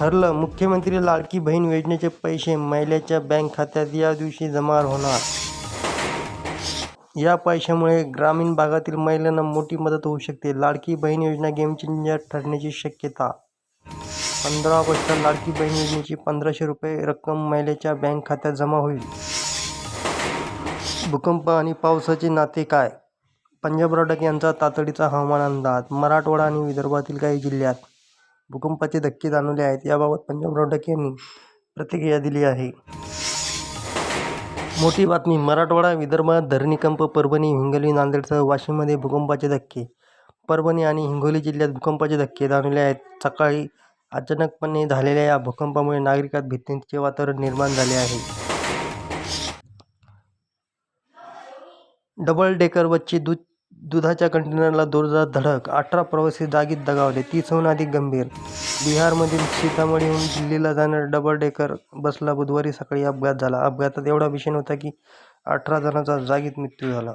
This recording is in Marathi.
ठरलं मुख्यमंत्री लाडकी बहीण योजनेचे पैसे महिलेच्या बँक खात्यात या दिवशी जमा होणार. या पैशामुळे ग्रामीण भागातील महिलांना मोठी मदत होऊ शकते. लाडकी बहीण योजना गेम चेंजर ठरण्याची शक्यता. पंधरा ऑगस्ट लाडकी बहीण योजनेची पंधराशे रुपये रक्कम महिलेच्या बँक खात्यात जमा होईल. भूकंप आणि पावसाचे नाते काय? पंजाब राडक यांचा तातडीचा हवामान अंदाज मराठवाडा आणि विदर्भातील काही जिल्ह्यात भूकंपाचे धक्के जाणवले आहेत. याबाबत पंजाब राडक यांनी प्रतिक्रिया दिली आहे. मोठी बातमी मराठवाडा विदर्भात धरणीकंप परभणी हिंगोली नांदेडसह वाशिममध्ये भूकंपाचे धक्के. परभणी आणि हिंगोली जिल्ह्यात भूकंपाचे धक्के जाणवले आहेत. सकाळी अचानकपणे झालेल्या या भूकंपामुळे नागरिकात भीतीचे वातावरण निर्माण झाले आहे. डबल डेकर बच्ची दूध दुधाच्या कंटेनरला जोरदार धडक. अठरा प्रवासी जागीच दगावले. तीसहून अधिक गंभीर. बिहारमधील सीतामढीहून दिल्लीला जाणाऱ्या डबल डेकर बसला बुधवारी सकाळी अपघात झाला. अपघातात एवढा भीषण होता की अठरा जणांचा जागीच मृत्यू झाला.